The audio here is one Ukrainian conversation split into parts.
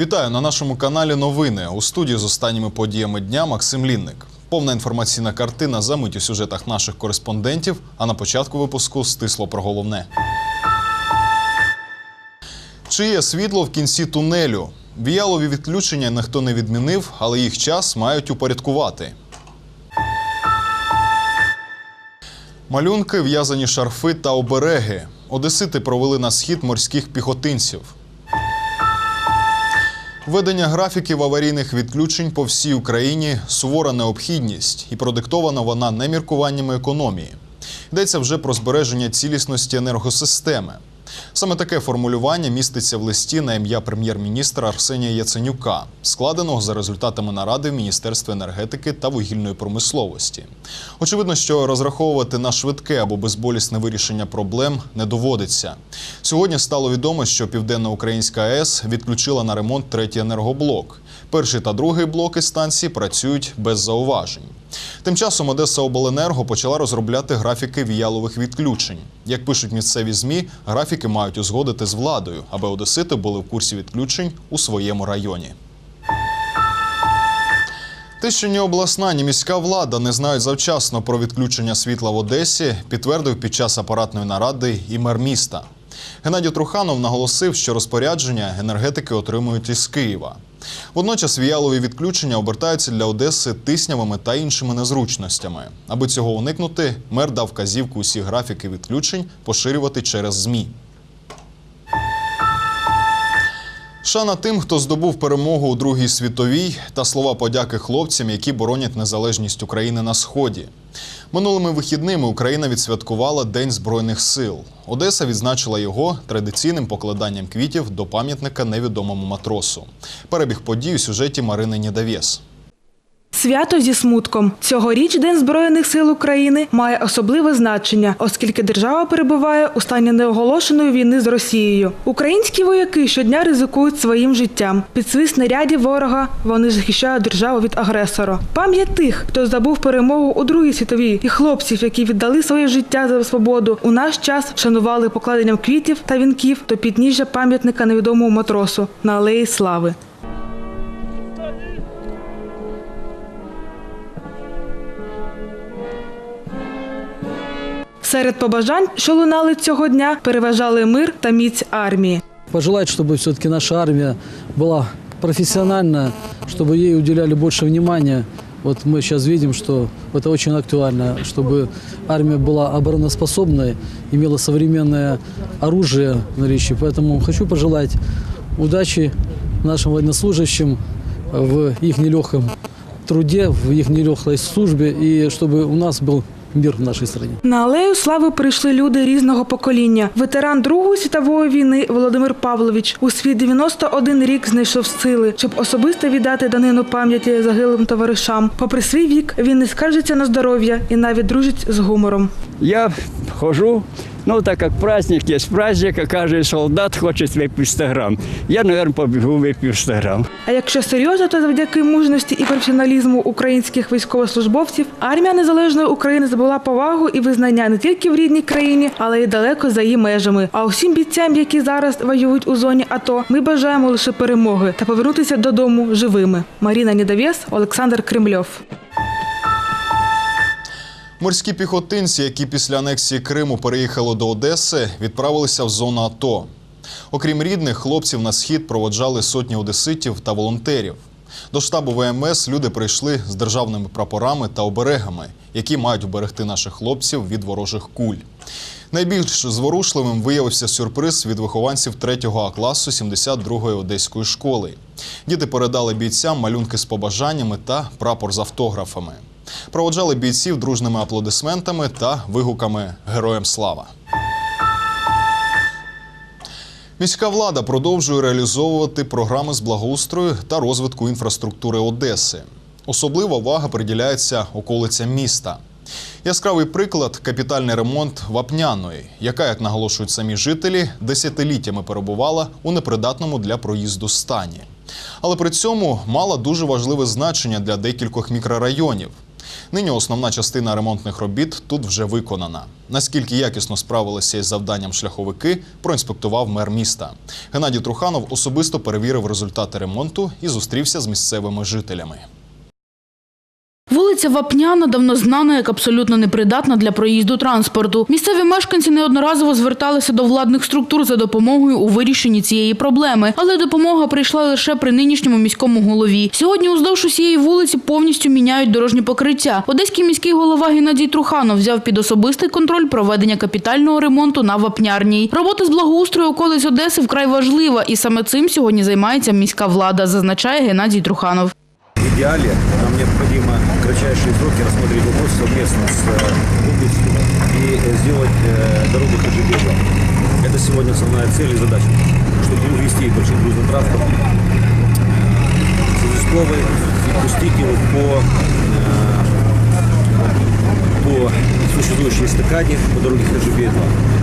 Вітаю на нашому каналі. Новини у студії з останніми подіями дня Максим Лінник. Повна інформаційна картина за мить у сюжетах наших кореспондентів. А на початку випуску стисло про головне. Чи є світло в кінці тунелю? Віялові відключення ніхто не відмінив, але їх час мають упорядкувати. Малюнки, в'язані шарфи та обереги. Одесити провели на схід морських піхотинців. Введення графіків аварійних відключень по всій Україні сувора необхідність і продиктована вона не міркуваннями економії. Йдеться вже про збереження цілісності енергосистеми. Саме таке формулювання міститься в листі на ім'я прем'єр-міністра Арсенія Яценюка, складеного за результатами наради в Міністерстві енергетики та вугільної промисловості. Очевидно, що розраховувати на швидке або безболісне вирішення проблем не доводиться. Сьогодні стало відомо, що Південноукраїнська АЕС відключила на ремонт третій енергоблок. Перший та другий блоки станції працюють без зауважень. Тим часом Одеса Обленерго почала розробляти графіки віялових відключень. Як пишуть місцеві змі, графіки мають узгодити з владою, аби одесити були в курсі відключень у своєму районі. Те, що ні обласна, ні міська влада не знають завчасно про відключення світла в Одесі, підтвердив під час апаратної наради і мер міста. Геннадій Труханов наголосив, що розпорядження енергетики отримують із Києва. Водночас віялові відключення обертаються для Одеси тиснявими та іншими незручностями. Аби цього уникнути, мер дав казівку усі графіки відключень поширювати через ЗМІ. Шана тим, хто здобув перемогу у Другій світовій, та слова подяки хлопцям, які боронять незалежність України на сході. Минулими вихідними Україна відсвяткувала День Збройних сил. Одеса відзначила його традиційним покладанням квітів до пам'ятника невідомому матросу. Перебіг подій у сюжеті Марини Нідавєс. Свято зі смутком. Цьогоріч День Збройних сил України має особливе значення, оскільки держава перебуває у стані неоголошеної війни з Росією. Українські вояки щодня ризикують своїм життям. Під свист снарядів ворога вони захищають державу від агресора. Пам'ять тих, хто здобув перемогу у Другій світовій, і хлопців, які віддали своє життя за свободу, у наш час вшанували покладенням квітів та вінків до підніжжя пам'ятника невідомому матросу на алеї Слави. Серед побажань, що лунали цього дня, переважали мир та міць армії. Пожелать, чтобы все-таки наша армия была профессиональна, чтобы ей уделяли больше внимания. Вот мы сейчас видим, что это очень актуально, чтобы армия была обороноспособной, имела современное оружие в наличии. Поэтому хочу пожелать удачи нашим военнослужащим в их нелегком труде, в их нелегкой службе, и чтобы у нас был мир в нашей стране. На алею слави прийшли люди різного покоління. Ветеран Другої світової війни Володимир Павлович у свій 91 рік знайшов сили, щоб особисто віддати данину пам'яті загиблим товаришам. Попри свій вік, він не скаржиться на здоров'я і навіть дружить з гумором. Я хожу, ну так как праздник есть праздник, а каждый солдат хочет выпить 100 грамм. Я, наверное, побегу выпью 100 грамм. А якщо серйозно, то завдяки мужності і професіоналізму українських військовослужбовців армія незалежної України здобула повагу і визнання не тільки в рідній країні, але й далеко за її межами. А усім бійцям, які зараз воюють у зоні АТО, ми бажаємо лише перемоги та повернутися додому живими. Маріна Нідавєс, Олександр Кремльов. Морські піхотинці, які після анексії Криму переїхали до Одеси, відправилися в зону АТО. Окрім рідних, хлопців на схід проводжали сотні одеситів та волонтерів. До штабу ВМС люди прийшли з державними прапорами та оберегами, які мають уберегти наших хлопців від ворожих куль. Найбільш зворушливим виявився сюрприз від вихованців 3 А класу 72-ї одеської школи. Діти передали бійцям малюнки з побажаннями та прапор з автографами. Проводжали бійців дружними аплодисментами та вигуками Героям слава. Міська влада продовжує реалізовувати програми з благоустрою та розвитку інфраструктури Одеси. Особлива увага приділяється околицям міста. Яскравий приклад капітальний ремонт Вапняної, яка, як наголошують самі жителі, десятиліттями перебувала у непридатному для проїзду стані. Але при цьому мала дуже важливе значення для декількох мікрорайонів. Нині основна частина ремонтних робіт тут вже виконана. Наскільки якісно справилися із завданням шляховики, проінспектував мер міста. Геннадій Труханов особисто перевірив результати ремонту і зустрівся з місцевими жителями. Вулиця Вапняна давно знана як абсолютно непридатна для проїзду транспорту. Місцеві мешканці неодноразово зверталися до владних структур за допомогою у вирішенні цієї проблеми, але допомога прийшла лише при нинішньому міському голові. Сьогодні уздовж усієї вулиці повністю міняють дорожні покриття. Одеський міський голова Геннадій Труханов взяв під особистий контроль проведення капітального ремонту на Вапнярній. Робота з благоустрою околиць Одеси вкрай важлива, і саме цим сьогодні займається міська влада, зазначає Геннадій Труханов. В в кратчайшие сроки рассмотреть вопрос совместно с э, областью и э, сделать э, дорогу ХЖБ. Это сегодня основная цель и задача, чтобы не увести большой грузный транспорт с и пустить его по, э, по существующей эстакаде по дороге ХЖБ-2.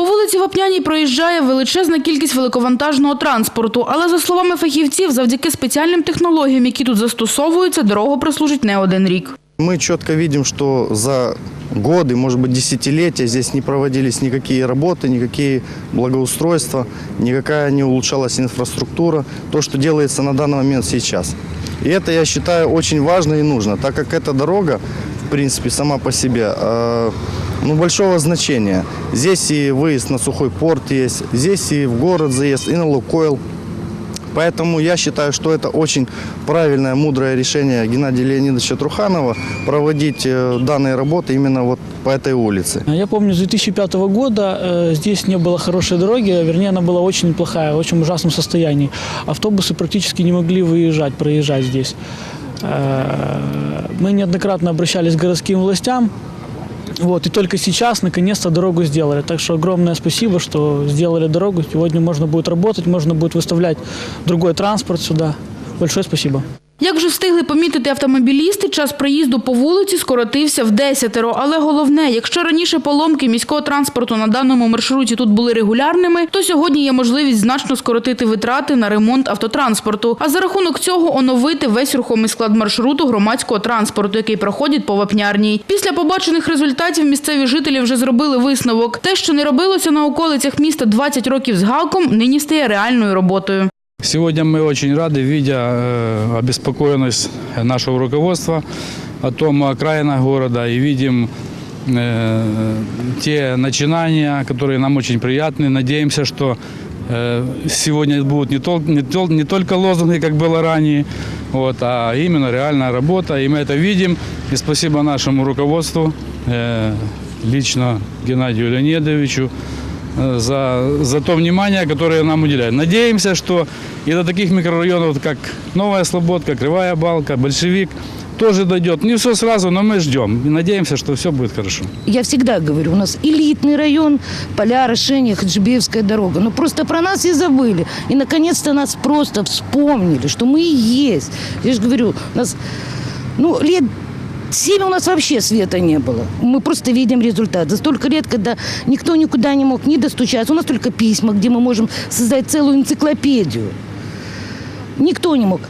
По вулиці Вапняній проїжджає величезна кількість великовантажного транспорту, але за словами фахівців, завдяки спеціальним технологіям, які тут застосовуються, дорога прослужить не один рік. Мы четко видим, что за годы, может быть, десятилетия здесь не проводились никакие работы, никакие благоустройства, никакая не улучшалась инфраструктура, то, что делается на данный момент сейчас. И это, я считаю, очень важно и нужно, так как эта дорога, в принципе, сама по себе, э, ну, большого значения. Здесь и выезд на сухой порт есть, здесь и в город заезд, и на Лукойл. Поэтому я считаю, что это очень правильное, мудрое решение Геннадия Леонидовича Труханова проводить э, данные работы именно вот по этой улице. Я помню, с 2005 года э, здесь не было хорошей дороги, а вернее, она была очень плохая, в очень ужасном состоянии. Автобусы практически не могли выезжать, проезжать здесь. Э, мы неоднократно обращались к городским властям, вот, и только сейчас, наконец-то, дорогу сделали. Так что огромное спасибо, что сделали дорогу. Сегодня можно будет работать, можно будет выставлять другой транспорт сюда. Большое спасибо. Як же встигли помітити автомобілісти, час проїзду по вулиці скоротився в десятеро. Але головне, якщо раніше поломки міського транспорту на даному маршруті тут були регулярними, то сьогодні є можливість значно скоротити витрати на ремонт автотранспорту. А за рахунок цього оновити весь рухомий склад маршруту громадського транспорту, який проходить по вапнярній. Після побачених результатів місцеві жителі вже зробили висновок. Те, що не робилося на околицях міста 20 років з гаком, нині стає реальною роботою. Сегодня мы очень рады, видя э, обеспокоенность нашего руководства о том окраинах города и видим э, те начинания, которые нам очень приятны. Надеемся, что э, сегодня будут не, тол- не, тол- не только лозунги, как было ранее, вот, а именно реальная работа. И мы это видим. И спасибо нашему руководству, э, лично Геннадию Леонидовичу, э, за, за то внимание, которое нам уделяют. Надеемся, что и до таких микрорайонов, как Новая Слободка, Кривая Балка, Большевик, тоже дойдет. Не все сразу, но мы ждем. И надеемся, что все будет хорошо. Я всегда говорю, у нас элитный район, поля, Рошение, Хаджибеевская дорога. Но просто про нас и забыли. И наконец-то нас просто вспомнили, что мы и есть. Я же говорю, у нас, ну, лет Семь у нас вообще света не было. Мы просто видим результат. За столько лет, когда никто никуда не мог не достучаться, у нас только письма, где мы можем создать целую энциклопедию. Никто не мог.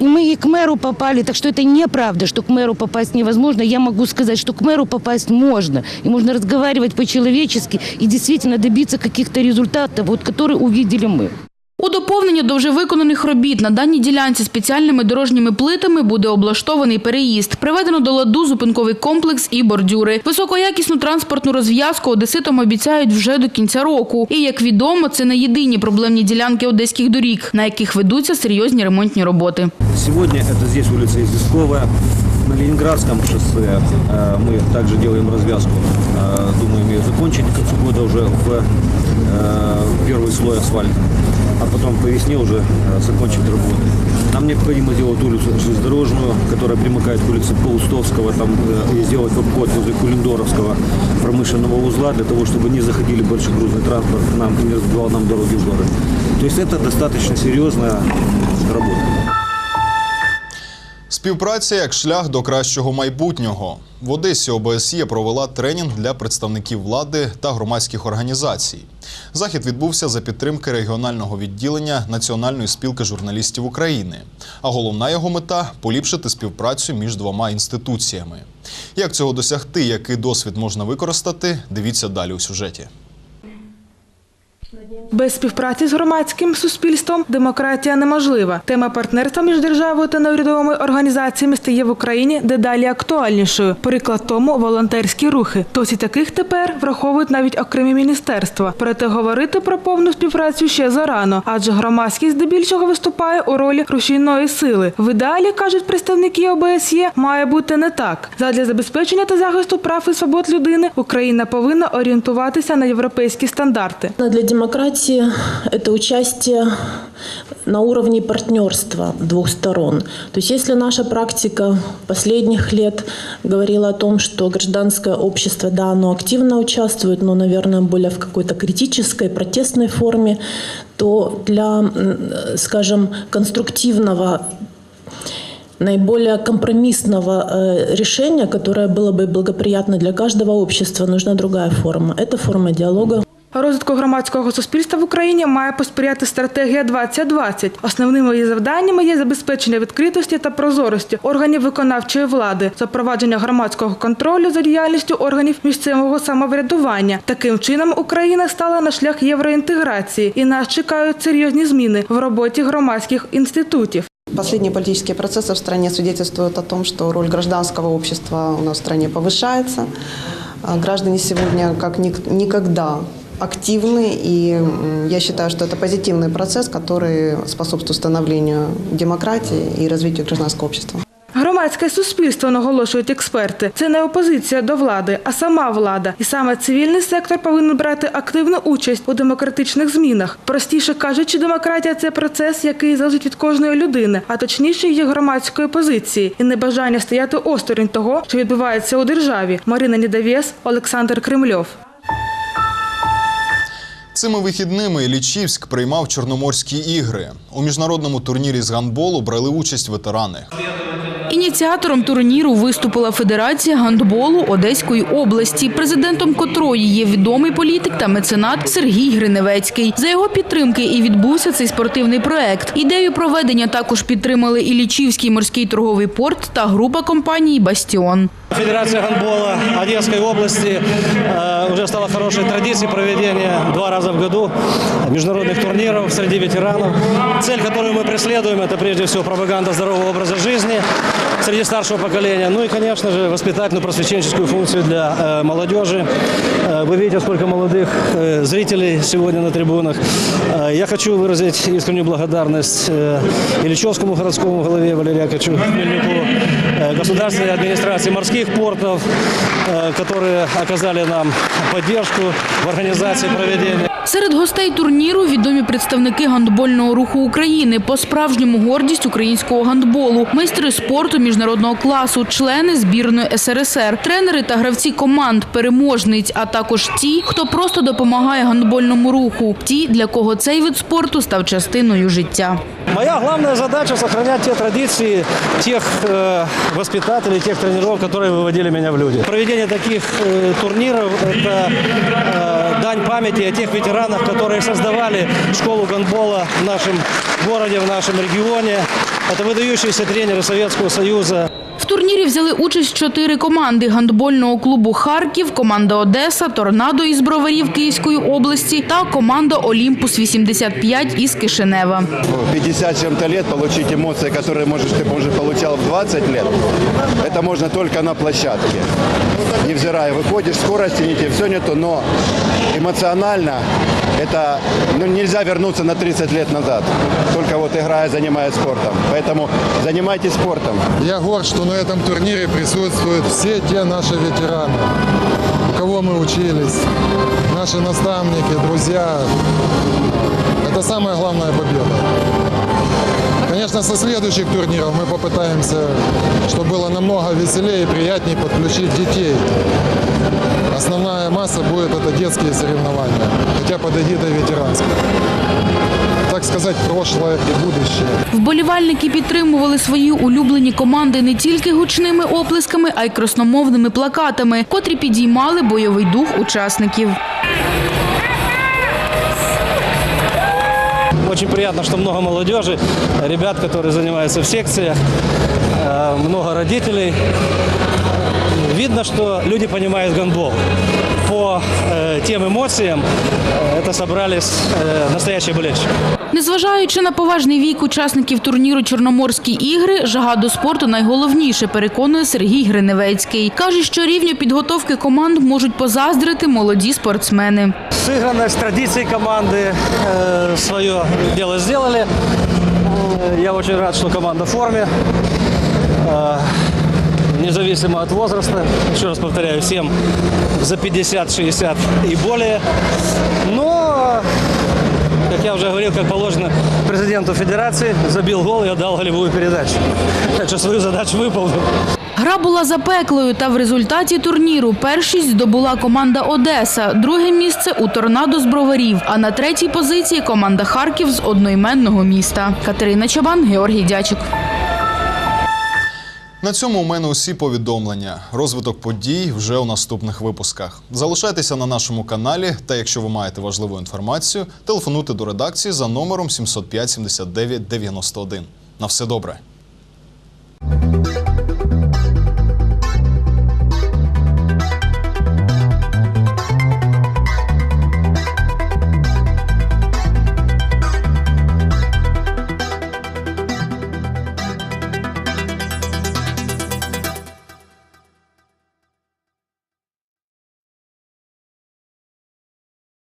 И мы и к мэру попали, так что это неправда, что к мэру попасть невозможно. Я могу сказать, что к мэру попасть можно. И можно разговаривать по-человечески и действительно добиться каких-то результатов, вот, которые увидели мы. У доповнення до вже виконаних робіт на даній ділянці спеціальними дорожніми плитами буде облаштований переїзд. Приведено до ладу зупинковий комплекс і бордюри. Високоякісну транспортну розв'язку одеситам обіцяють вже до кінця року. І як відомо, це не єдині проблемні ділянки одеських доріг, на яких ведуться серйозні ремонтні роботи. Сегодня это здесь улица Изысковая. На Ленинградском шоссе э, мы также делаем развязку. Э, Думаем ее закончить к концу года уже в э, первый слой асфальта. А потом по весне уже э, закончить работы. Нам необходимо сделать улицу железнодорожную, которая примыкает к улице Паустовского, там э, и сделать обход возле Кулиндоровского промышленного узла, для того, чтобы не заходили большегрузный транспорт к нам и не разбивал нам дороги в город. То есть это достаточно серьезная работа. Співпраця як шлях до кращого майбутнього. В Одесі ОБСЄ провела тренінг для представників влади та громадських організацій. Захід відбувся за підтримки регіонального відділення Національної спілки журналістів України. А головна його мета поліпшити співпрацю між двома інституціями. Як цього досягти, який досвід можна використати, дивіться далі у сюжеті. Без співпраці з громадським суспільством демократія неможлива. Тема партнерства між державою та неурядовими організаціями стає в Україні дедалі актуальнішою. Приклад тому волонтерські рухи. Досі таких тепер враховують навіть окремі міністерства. Проте говорити про повну співпрацю ще зарано, адже громадськість здебільшого виступає у ролі рушійної сили. В ідеалі кажуть представники ОБСЄ, має бути не так. Задля забезпечення та захисту прав і свобод людини Україна повинна орієнтуватися на європейські стандарти. Для демократии это участие на уровне партнерства двух сторон. То есть если наша практика последних лет говорила о том, что гражданское общество, да, оно активно участвует, но, наверное, более в какой-то критической, протестной форме, то для, скажем, конструктивного наиболее компромиссного э, решения, которое было бы благоприятно для каждого общества, нужна другая форма. Это форма диалога. Розвитку громадського суспільства в Україні має посприяти стратегія 2020. Основними її завданнями є забезпечення відкритості та прозорості органів виконавчої влади, запровадження громадського контролю за діяльністю органів місцевого самоврядування. Таким чином Україна стала на шлях євроінтеграції, і нас чекають серйозні зміни в роботі громадських інститутів. Последние политические процессы в стране свидетельствуют о том, что роль гражданского общества у нас в стране повышается. Граждане сегодня как никогда активны, и м, я считаю, что это позитивный процесс, который способствует становлению демократии и развитию гражданского общества. Громадське суспільство, наголошують експерти, це не опозиція до влади, а сама влада. І саме цивільний сектор повинен брати активну участь у демократичних змінах. Простіше кажучи, демократія це процес, який залежить від кожної людини, а точніше її громадської позиції і небажання стояти осторонь того, що відбувається у державі. Марина Нідавєс, Олександр Кремльов. Цими вихідними Лічівськ приймав Чорноморські ігри. У міжнародному турнірі з гандболу брали участь ветерани. Ініціатором турніру виступила Федерація гандболу Одеської області, президентом котрої є відомий політик та меценат Сергій Гриневецький. За його підтримки і відбувся цей спортивний проект. Ідею проведення також підтримали і Лічівський морський торговий порт та група компаній Бастіон. Федерация гандбола Одесской области э, уже стала хорошей традицией проведения два раза в году международных турниров среди ветеранов. Цель, которую мы преследуем, это прежде всего пропаганда здорового образа жизни среди старшего поколения. Ну и, конечно же, воспитательно-просвещенческую функцию для э, молодежи. Э, вы видите, сколько молодых э, зрителей сегодня на трибунах. Э, я хочу выразить искреннюю благодарность э, Ильичевскому городскому голове Валерию Яковлевичу Хмельнику, э, государственной администрации морских портов, э, которые оказали нам поддержку в организации проведения. Серед гостей турніру відомі представники гандбольного руху України, по-справжньому гордість українського гандболу, майстри спорту міжнародного класу, члени збірної СРСР, тренери та гравці команд, переможниць, а також ті, хто просто допомагає гандбольному руху, ті, для кого цей вид спорту став частиною життя. Моя главная задача – сохранять те традиции тех э, воспитателей, тех тренеров, которые выводили меня в люди. Проведение таких э, турниров – это э, дань памяти о тех ветеранах, которые создавали школу гандбола в нашем городе, в нашем регионе. Это выдающиеся тренеры Советского Союза. В турнірі взяли участь чотири команди гандбольного клубу Харків, команда Одеса, Торнадо із Броварів Київської області та команда Олімпус 85 із Кишинева. 50 с чем-то лет получить эмоции, которые, может, ты уже получал в 20 лет, это можно только на площадке. Невзирая, выходишь, скорости не те, все не то, но эмоционально это ну, нельзя вернуться на 30 лет назад, только вот играя, занимаясь спортом. Поэтому занимайтесь спортом. Я горд, что на этом турнире присутствуют все те наши ветераны, у кого мы учились, наши наставники, друзья. Это самая главная победа. Конечно, со следующих турниров мы попытаемся, чтобы было намного веселее и приятнее подключить детей. основная масса будет это детские соревнования, хотя подойди до ветеранских. Так сказать, прошлое и будущее. Вболівальники підтримували свої улюблені команди не тільки гучними оплесками, а й красномовними плакатами, котрі підіймали бойовий дух учасників. Очень приятно, что много молодежи, ребят, которые занимаются в секциях, э, много родителей. Видно, что люди понимают гандбол. По э, тем эмоциям э, это собрались э, настоящие болельщики. Незважаючи на поважний вік учасників турніру Чорноморські ігри, жага до спорту найголовніше, переконує Сергій Гриневецький. Каже, що рівню підготовки команд можуть позаздрити молоді спортсмени. Сыгранность, традиции команды э, свое дело сделали. Э, Я очень рад, что команда в форме. Независимо от возраста, еще раз повторяю, всем за 50, 60 и более. Но, как я уже говорил, как положено президенту федерации, забил гол и отдал голевую передачу. Так что свою задачу выполнил. Гра була запеклою, та в результаті турніру першість здобула команда Одеса, друге місце у торнадо з броварів. А на третій позиції команда Харків з одноіменного міста. Катерина Чабан, Георгій Дячик. На цьому у мене усі повідомлення. Розвиток подій вже у наступних випусках. Залишайтеся на нашому каналі. Та якщо ви маєте важливу інформацію, телефонуйте до редакції за номером 705 79 91. На все добре.